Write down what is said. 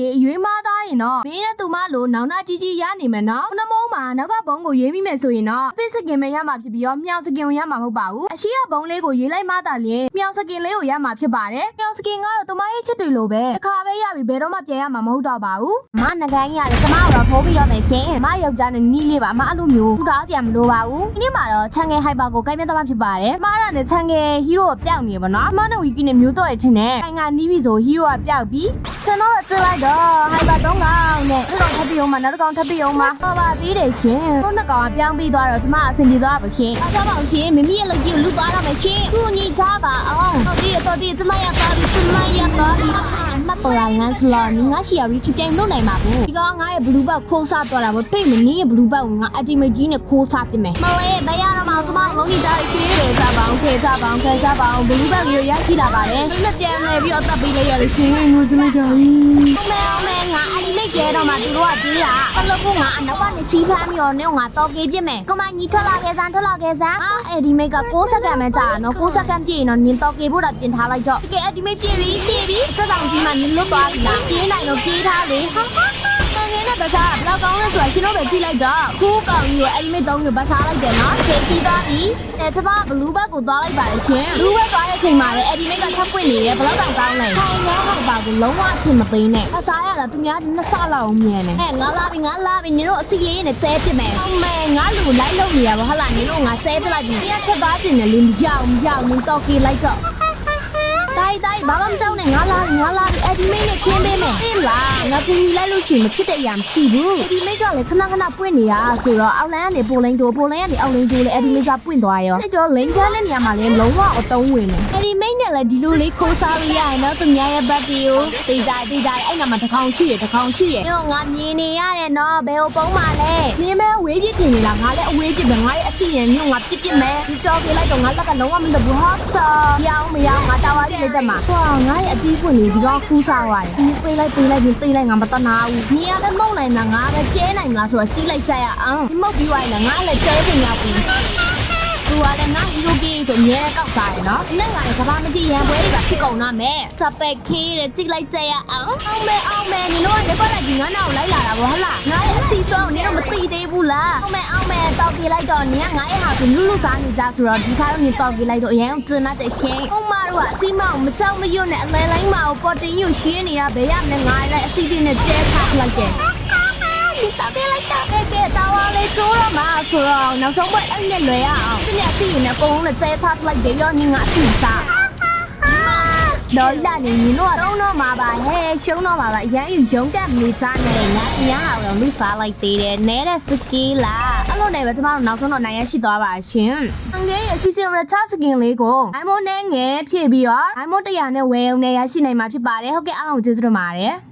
ရေအရွေးမားသားရင် တော့မင်းနဲ့သူမလို့နောင်နာကြီးကြီးရနေမယ်နော်ခုနမုံမှာနောက်ကဘုံကိုရွေးမိမယ်ဆိုရင်တော့အပစ်စကင်ပဲရမှာဖြစ်ပြီးတော့မြောင်စကင်ကိုရမှာမဟုတ်ပါဘူးအရှိရဘုံလေးကိုရွေးလိုက်မှသာလျှင်မြောင်စကင်လေးကိုရမှာဖြစ်ပါတယ်မြောင်စကင်ကတော့သူမရဲ့ချစ်တွေလိုပဲတစ်ခါပဲရပြီဘယ်တော့မှပြန်ရမှာမဟုတ်တော့ပါဘူးမနဂိုင်းရတယ်ကျမကတော့ဖိုးပြီးတော့မယ်ရှင်မယောက်ျားနဲ့နီးလေးပါမအဲ့လိုမျိုးထူထားကြမလို့ပါဘူးဒီနေ့မှာတော့ချန်ငယ်ဟိုက်ပါကိုကိုင်းမြတ်သွားဖြစ်ပါတယ်မအားရတဲ့ချန်ငယ်ဟီးရိုးကပျောက်နေပါနော်မနဲ့ဝီကီနဲ့မျိုးတော့ရထင်တယ်ကိုင်းကနီးပြီဆိုဟီးရိုးကပျောက်ပြီးဆန်တော့တက်လိုက်တော့ဟိုက်ပါတော့ ငောင်းနဲ့အဲ့တော့ထပ်ပြီးအောင်မနောက်တစ်ကောင်ထပ်ပြီးအောင်မဟောပါသေးတယ်ရှင်တို့နှစ်ကောင်ကပြောင်းပြီးသွားတော့ကျမအဆင်ပြေသွားပါရှင်အားစားပါအောင်ရှင်မမီရဲ့လက်ကြီးကိုလူသွားတော့မယ်ရှင်ကုညီထားပါအောင်တော်သေးတော်သေးကျမရသွားပြီကျမရသွားပြီမပေါ်လာငန်းစလောနီငါရှိရပြီးချပြိုင်လို့နိုင်ပါဘူးဒီကောင်ငါရဲ့ဘလူးဘတ်ခိုးစားသွားတာပေါ့ပိတ်မနေရဲ့ဘလူးဘတ်ကိုငါအတီမကြီးနဲ့ခိုးစားပြမယ်မလေးဘယ်ရတော့မှကျမလုံးနေကြရရှင်တွေစားပါအောင်ခဲစားပါအောင်ခဲစားပါအောင်ဘလူးဘတ်ကိုရရှိလာပါတယ်သူနဲ့ပြန်လဲပြီးတော့တပ်ပေးလိုက်ရရှင်မျိုးစလိုက်တာကြီးအမေအမေငါအလီမိတ် ကျဲတော့မှသူတို့ကပြေးတာဘလို့ကငါအနောက်ကနေစီးဖမ်းပြီးတော့နေငါတော့ကေးပြစ်မယ်ကမကြီးထွက်လာခဲ့စမ်းထွက်လာခဲ့စမ်းအာအဲ့ဒီမိတ်က6စက္ကန့်ပဲကြာနော်6စက္ကန့်ပြည့်ရင်တော့နင်တော့ကေးဖို့တော့ပြင်ထားလိုက်တော့တကယ်အဲ့ဒီမိတ်ပြည့်ပြီပြည့်ပြီစက်တောင်ကြီးမှနင်လွတ်သွားပြီလားပြေးနိုင်တော့ပြေးထားလေဟာဟာဟာ ငယ်နဲ့ဘာသာဘလောက်ကောင်းလဲဆိုတာရှင်တို့ပဲကြည့်လိုက်တော့ခုကောင်ကြီးကိုအဲ့ဒီမိတ်သုံးကိုဘာသာလိုက်တယ်နော်ချိန်ပြီးသွားပြီအဲကျမဘလူးဘက်ကိုသွားလိုက်ပါလေရှင်ဘလူးဘက်သွားတဲ့အချိန်မှာလေအဲ့ဒီမိတ်ကထပ်ပွင့်နေတယ်ဘလောက်တောင်ကောင်းလဲဟိုင်ငါဟောပါကိုလုံးဝအထင်မသိနဲ့အစားရတာသူများနှစ်ဆလောက်အောင်မြန်တယ်ဟဲ့ငါလာပြီငါလာပြီနင်တို့အစီလေးနဲ့ကျဲပြစ်မယ်ဟုတ်မယ်ငါလူလိုက်လို့နေရပါဟုတ်လားနင်တို့ငါကျဲပြလိုက်ပြီတရားထွက်သားကျင်တယ်လေမရောက်မရောက်နင်တော့ကေးလိုက်တော့တိုင်းတိုင်းဘာမှမကြောက်နဲ့ငါလာငါလာဒီအဒီမိတ်နဲ့ခင်းပေးမယ်ဟင်းလား ငါကူညီလိုက်လို့ရှိရင်မဖြစ်တဲ့အရာမရှိဘူးအဒီမိတ်ကလည်းခဏခဏပွင့်နေတာဆိုတော့အောက်လန်းကနေပိုလိန်တိုပိုလိန်ကနေအောက်လိန်တိုလည်းအဒီမိတ်ကပွင့်သွားရောအဲ့တော့လိန်ချမ်းတဲ့နေရာမှာလည်းလုံးဝအတုံးဝင်တယ်အဒီမိတ်နဲ့လည်းဒီလိုလေးခိုးစားလို့ရရင်တော့သူများရဲ့ဘတ်တီကိုတေးတိုင်းတေးတိုင်းအဲ့နာမှာတစ်ခေါင်ရှိရတစ်ခေါင်ရှိရတော့ငါမြင်နေရတယ်နော်ဘယ်ဟိုပုံးပါလဲမြင်မဲဝေးပြစ်တင်နေလားငါလည်းအဝေးပြစ်ပဲငါရဲ့အစီရင်ညငါပြစ်ပြစ်မယ်ဒီတော့ပြေးလိုက်တော့ငါလက်ကလုံးဝမလုပ်ဘူးဟောတော့ရောင်းမရောင်းငါတာဝါကြီးလိုက်တက်မှာဟွာငါရဲ့အတီးပွင့်နေဒီတော့ခူးစားသွားတယ်ဒီပေးလိုက်ပေးလိုက်ပြီးပေးလိုက်ငါမတနာဘူးမြင်ရပဲမုံနိုင်လားငါပဲကျဲနိုင်လားဆိုတော့ကြီးလိုက်ကြရအောင်ဒီမုတ်ပြီးသွားရင်လည်းငါလည်းကျဲပြင်ရပြီသူကလည်းငါဟီရိုဂိမ်းဆိုအများကောက်စားရနော်။နဲ့ငါလည်းကဘာမကြည့်ရန်ပွဲတွေကဖြစ်ကုန်တော့မယ်။စပက်ခေးတဲ့ကြည့်လိုက်ကြရအောင်။အောင်မဲအောင်မဲနင်တို့ကနေပတ်လိုက်ပြီးငါနောက်ကိုလိုက်လာတာဗောဟလား။ငါရဲ့အ စီဆုံးကိုနင်တို့မသိသေးဘူးလား။အောင်မဲအောင်မဲတောက်ပြေးလိုက်တော့နင်ကငါရဲ့ဟာကိုလူလူစားနေကြဆိုတော့ဒီခါတော့နင်တောက်ပြေးလိုက်တော့အရင်ကကျင်းတဲ့ရှင်။အုံမတို့ကအစီမောင်မကြောက်မရွံ့နဲ့အလဲလိုက်မအောင်ပေါ်တင်ယူရှင်းနေရဘယ်ရမလဲငါလည်းအစီအစီနဲ့ကျဲချလိုက်တယ်။ဒီတောက်ပြေးလိုက်တော့ကဲကဲတောင်းအောင်လေးကျိုးတော့မှာဆိုတော့နောက်ဆုံးပွဲအဲ့နဲ့လွယ်ရအောင်ဒီနေ့အစီအနဲ့အကုန်လုံးနဲ့ကျဲချလိုက်တယ်ရောနင်ကအစီစား ဒေါ်လာနေညီတို့ကတော့တော့မှာပါဟဲ့ရှုံးတော့မှာပါအရန်ယူရုံးတက်မိသားနဲ့ငါအညာဟာတော့လူစားလိုက်သေးတယ်နဲတဲ့စကီးလာအဲ့လိုနဲ့ပဲကျမတို့နောက်ဆုံးတော့နိုင်ရရှိသွားပါရှင်အငယ်ရဲ့စီစဉ်ရချစကင်လေးကို iPhone နဲ့ငယ်ဖြည့်ပြီးတော့ iPhone 100နဲ့ဝယ်ုံနဲ့ရရှိနိုင်မှာဖြစ်ပါတယ်ဟုတ်ကဲ့အားလုံးကျေးဇူးတင်ပါတယ်